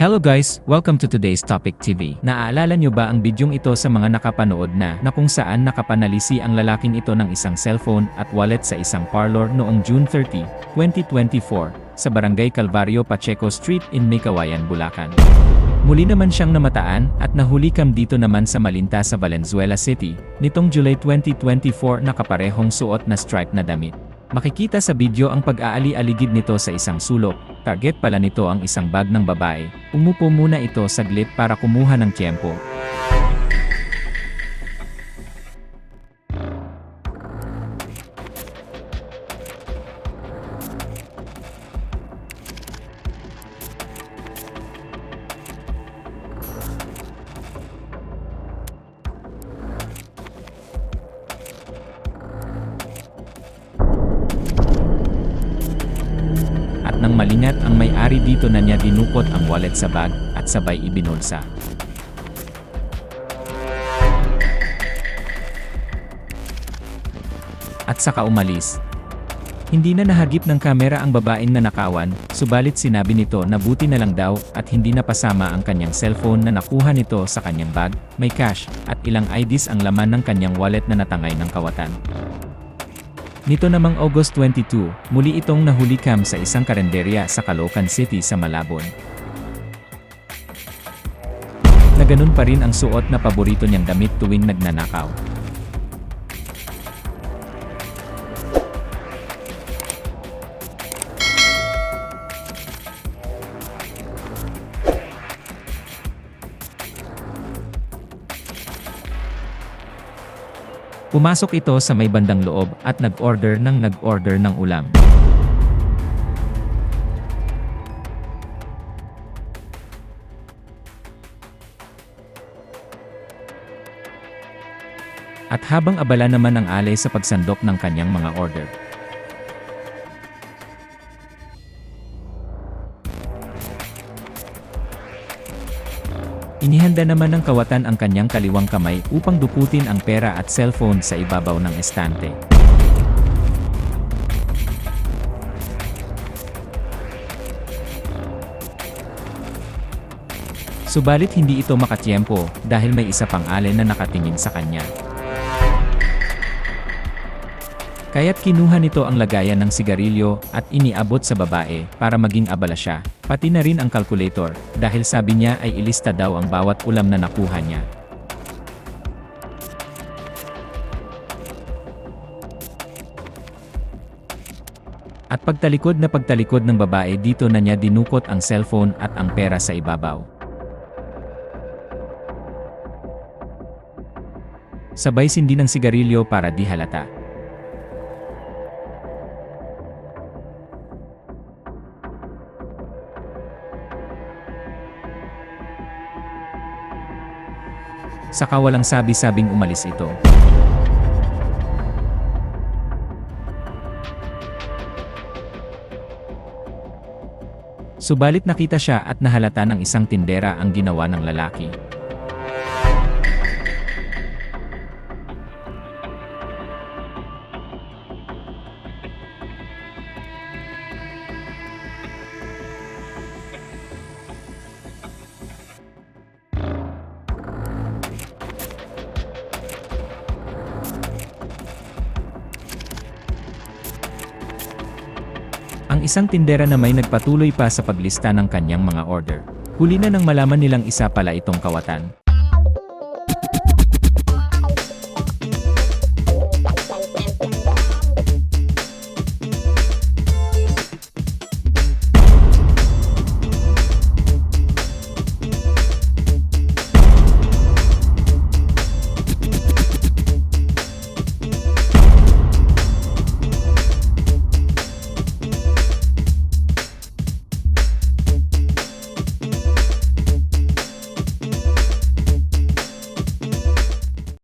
Hello guys, welcome to today's Topic TV. Naaalala nyo ba ang bidyong ito sa mga nakapanood na na kung saan nakapanalisi ang lalaking ito ng isang cellphone at wallet sa isang parlor noong June 30, 2024 sa Barangay Calvario Pacheco Street in Mikawayan, Bulacan. Muli naman siyang namataan at nahulikam dito naman sa Malinta sa Valenzuela City nitong July 2024 na kaparehong suot na stripe na damit. Makikita sa video ang pag-aali-aligid nito sa isang sulok. Target pala nito ang isang bag ng babae. Umupo muna ito saglit para kumuha ng tiyempo. At nang malingat ang may-ari dito na niya dinukot ang wallet sa bag at sabay ibinulsa. At saka umalis. Hindi na nahagip ng kamera ang babaeng nanakawan, subalit sinabi nito na buti na lang daw at hindi napasama ang kanyang cellphone na nakuha nito sa kanyang bag, may cash, at ilang IDs ang laman ng kanyang wallet na natangay ng kawatan. Nito namang August 22, muli itong nahulikam sa isang karenderya sa Caloocan City sa Malabon. Na ganun pa rin ang suot na paborito niyang damit tuwing nagnanakaw. Pumasok ito sa may bandang loob at nag-order ng nag-order ng ulam. At habang abala naman ang alay sa pagsandok ng kanyang mga order. Inihanda naman ng kawatan ang kanyang kaliwang kamay upang duputin ang pera at cellphone sa ibabaw ng estante. Subalit hindi ito makatiyempo dahil may isa pang allen na nakatingin sa kanya. Kaya't kinuha nito ang lagayan ng sigarilyo at iniabot sa babae para maging abala siya, pati na rin ang calculator, dahil sabi niya ay ilista daw ang bawat ulam na nakuha niya. At pagtalikod na pagtalikod ng babae dito na niya dinukot ang cellphone at ang pera sa ibabaw. Sabay sindi ng sigarilyo para di halata. Saka walang sabi-sabing umalis ito. Subalit nakita siya at nahalata ng isang tindera ang ginawa ng lalaki. Ang isang tindera na may nagpatuloy pa sa paglista ng kanyang mga order. Huli na nang malaman nilang isa pala itong kawatan.